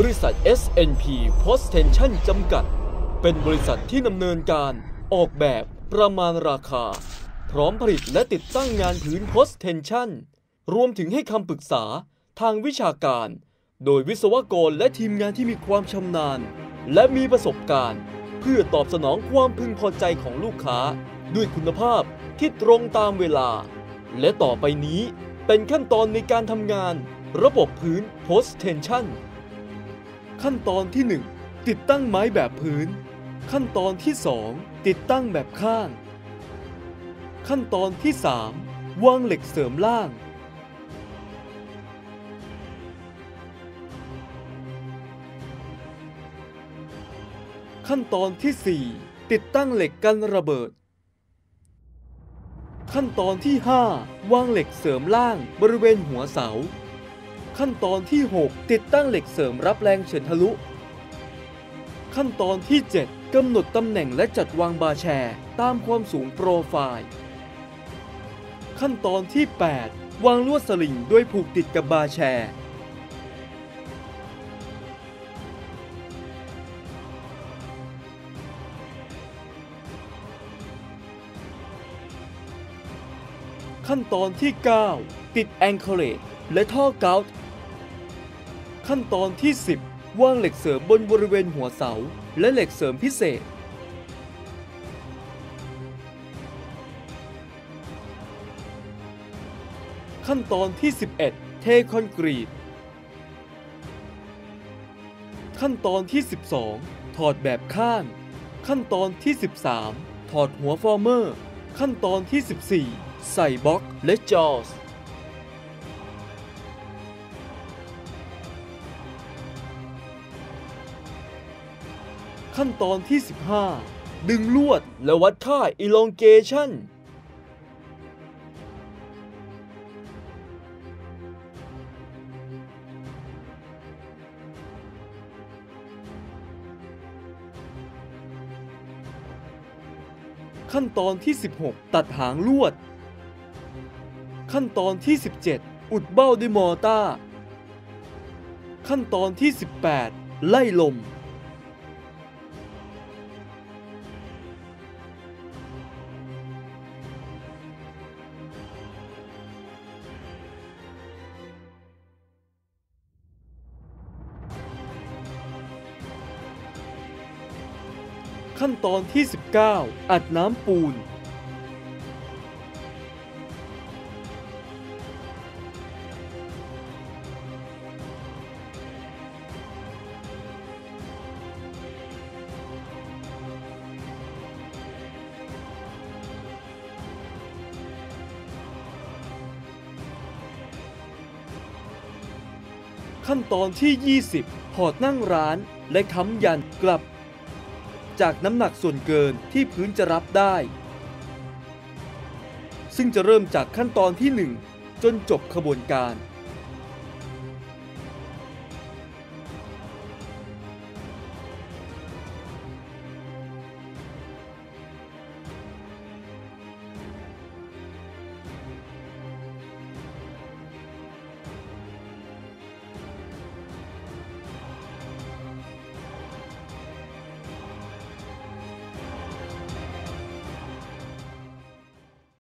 บริษัท SNP Postension จำกัด เป็นบริษัทที่ดำเนินการออกแบบประมาณราคา พร้อมผลิตและติดตั้งงานผืน Postension รวมถึงให้คำปรึกษาทางวิชาการ โดยวิศวกรและทีมงานที่มีความชำนาญ และมีประสบการณ์ เพื่อตอบสนองความพึงพอใจของลูกค้า ด้วยคุณภาพที่ตรงตามเวลา และต่อไปนี้เป็นขั้นตอนในการทำงาน ระบบพื้น Postension ขั้นตอนที่ 1 ติดตั้งไม้แบบพื้น ขั้นตอนที่ 2 ติดตั้งแบบข้าง ขั้นตอนที่ 3 วางเหล็กเสริมล่าง ขั้นตอนที่ 4 ติดตั้งเหล็กกันระเบิด ขั้นตอนที่ 5 วางเหล็กเสริมล่างบริเวณหัวเสา ขั้นตอนที่ 6 ติดตั้งเหล็กเสริมรับแรงเฉือนทะลุ ขั้นตอนที่ 7 กำหนดตำแหน่งและจัดวางบาร์แชร์ ตามความสูงโปรไฟล์ ขั้นตอนที่ 8 วางลวดสลิงด้วยผูกติดกับบาร์แชร์ขั้นตอนที่ 9 ติดแองเก a g e และท่อเกาต์ ขั้นตอนที่ 10 วางเหล็กเสริมบนบริเวณหัวเสา และเหล็กเสริมพิเศษ ขั้นตอนที่ 11 เทคอนกรีต ขั้นตอนที่ 12 ถอดแบบข้าง ขั้นตอนที่ 13 ถอดหัวฟอร์เมอร์ ขั้นตอนที่ 14 ใส่บล็อกและจอส ขั้นตอนที่ 15 ดึงลวดและวัดค่า elongation ขั้นตอนที่ 16 ตัดหางลวด ขั้นตอนที่ 17 อุดเบ้าด้วยมอร์ต้า ขั้นตอนที่ 18 ไล่ลม ขั้นตอนที่ 19 อัดน้ำปูน ขั้นตอนที่ 20 พอร์ตนั่งร้านและค้ำยันกลับ จากน้ำหนักส่วนเกินที่พื้นจะรับได้ ซึ่งจะเริ่มจากขั้นตอนที่ 1 จนจบขบวนการ